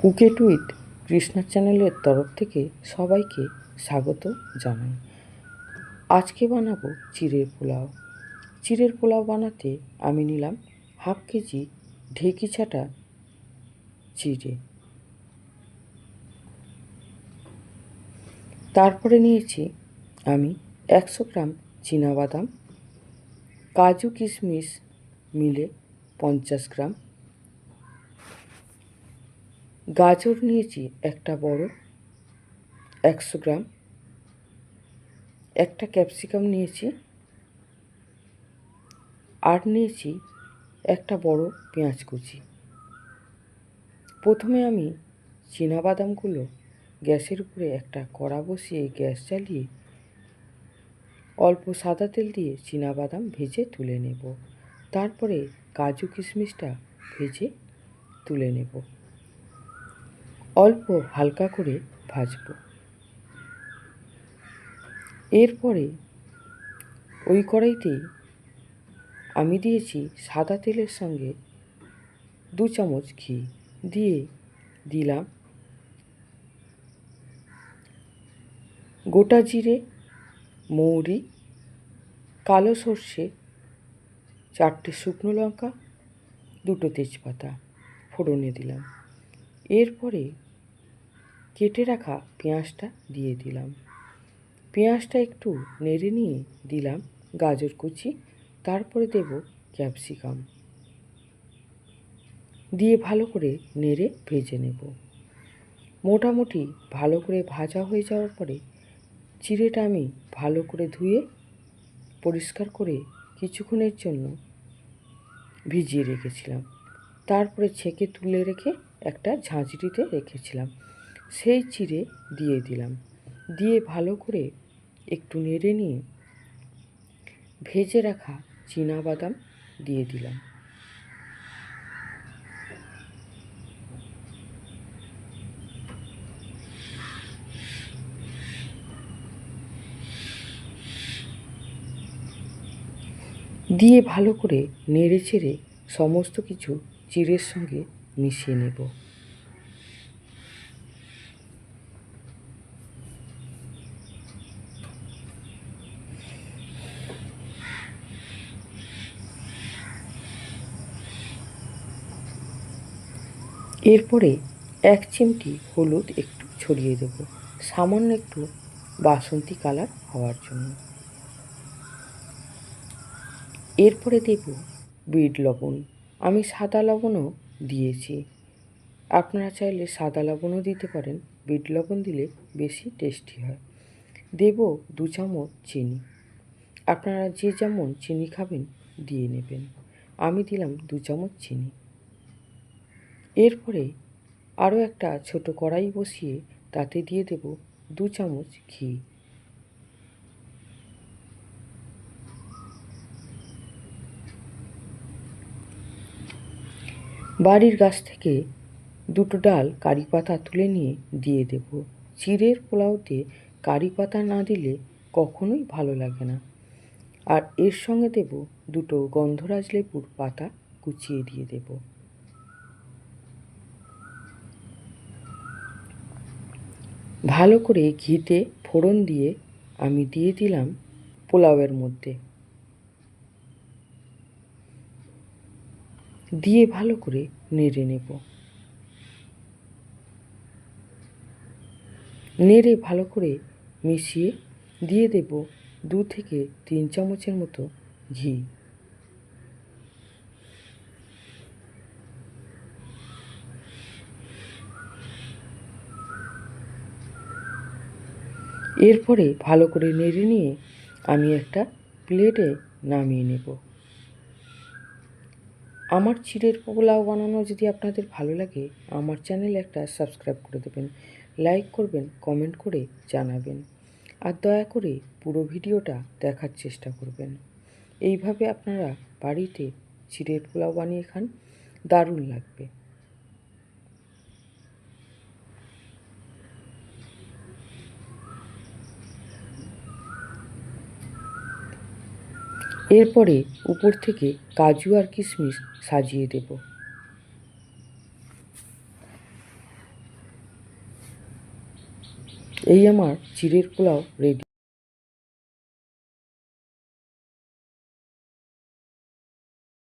কুকে tweet Krishna চ্যানেলের তরফ থেকে সবাইকে স্বাগত জানাই। আজকে বানাবো চিড়ের পোলাও। চিড়ের পোলাও বানাতে আমি নিলাম হাফ কেজি ঢেকি ছাটা চিড়ে। তারপরে নিয়েছি আমি একশো গ্রাম বাদাম কাজু কিশমিশ মিলে পঞ্চাশ গ্রাম গাজর নিয়েছি একটা বড়, একশো গ্রাম। একটা ক্যাপসিকাম নিয়েছি। আর নিয়েছি একটা বড় পেঁয়াজ কুচি। প্রথমে আমি বাদামগুলো গ্যাসের উপরে একটা কড়া বসিয়ে গ্যাস জ্বালিয়ে অল্প সাদা তেল দিয়ে বাদাম ভেজে তুলে নেব। তারপরে কাজু কিশমিশটা ভেজে তুলে নেব। অল্প হালকা করে ভাজব। এরপরে ওই কড়াইতে আমি দিয়েছি সাদা তেলের সঙ্গে দু চামচ ঘি দিয়ে দিলাম গোটা জিরে, মৌরি, কালো সর্ষে, চারটে শুকনো লঙ্কা, দুটো তেজপাতা ফোড়নে দিলাম। এরপরে কেটে রাখা পেঁয়াজটা দিয়ে দিলাম। পেঁয়াজটা একটু নেড়ে নিয়ে দিলাম গাজর কুচি, তারপরে দেব ক্যাপসিকাম। দিয়ে ভালো করে নেড়ে ভেজে নেব। মোটামুটি ভালো করে ভাজা হয়ে যাওয়ার পরে চিড়েটা আমি ভালো করে ধুয়ে পরিষ্কার করে কিছুক্ষণের জন্য ভিজিয়ে রেখেছিলাম। তারপরে ছেঁকে তুলে রেখে একটা ঝাঁঝরিতে রেখেছিলাম। সেই চিড়ে দিয়ে দিলাম। দিয়ে ভালো করে একটু নেড়ে নিয়ে ভেজে রাখা বাদাম দিয়ে দিলাম। দিয়ে ভালো করে নেড়ে চেড়ে সমস্ত কিছু চিড়ের সঙ্গে মিশিয়ে নেব। এরপরে এক চিমটি হলুদ একটু ছড়িয়ে দেব। সামান্য একটু বাসন্তী কালার হওয়ার জন্য। এরপরে দেব বিট লবণ। আমি সাদা লবণও দিয়েছি। আপনারা চাইলে সাদা লবণও দিতে পারেন। বিট লবণ দিলে বেশি টেস্টি হয়। দেব দু চামচ চিনি। আপনারা যে যেমন চিনি খাবেন, দিয়ে নেবেন। আমি দিলাম দু চামচ চিনি। এরপরে আরও একটা ছোট কড়াই বসিয়ে তাতে দিয়ে দেব দু চামচ ঘি। বাড়ির গাছ থেকে দুটো ডাল কারি পাতা তুলে নিয়ে দিয়ে দেব। চিড়ের পোলাওতে কারি পাতা না দিলে কখনোই ভালো লাগে না। আর এর সঙ্গে দেব দুটো গন্ধরাজ লেবুর পাতা কুচিয়ে দিয়ে দেব। ভালো করে ঘিতে ফোড়ন দিয়ে আমি দিয়ে দিলাম পোলাওয়ের মধ্যে। দিয়ে ভালো করে নেড়ে নেব। নেড়ে ভালো করে মিশিয়ে দিয়ে দেব দু থেকে তিন চামচের মতো ঘি। এরপরে ভালো করে নেড়ে নিয়ে আমি একটা প্লেটে নামিয়ে নেব। আমার চিড়ের পোলাও বানানো যদি আপনাদের ভালো লাগে, আমার চ্যানেলে একটা সাবস্ক্রাইব করে দেবেন, লাইক করবেন, কমেন্ট করে জানাবেন, আর দয়া করে পুরো ভিডিওটা দেখার চেষ্টা করবেন। এইভাবে আপনারা বাড়িতে চিড়ের পোলাও বানিয়ে খান, দারুণ লাগবে। এরপরে উপর থেকে কাজু আর কিশমিশ সাজিয়ে দেব। এই আমার চিড়ের পোলাও রেডি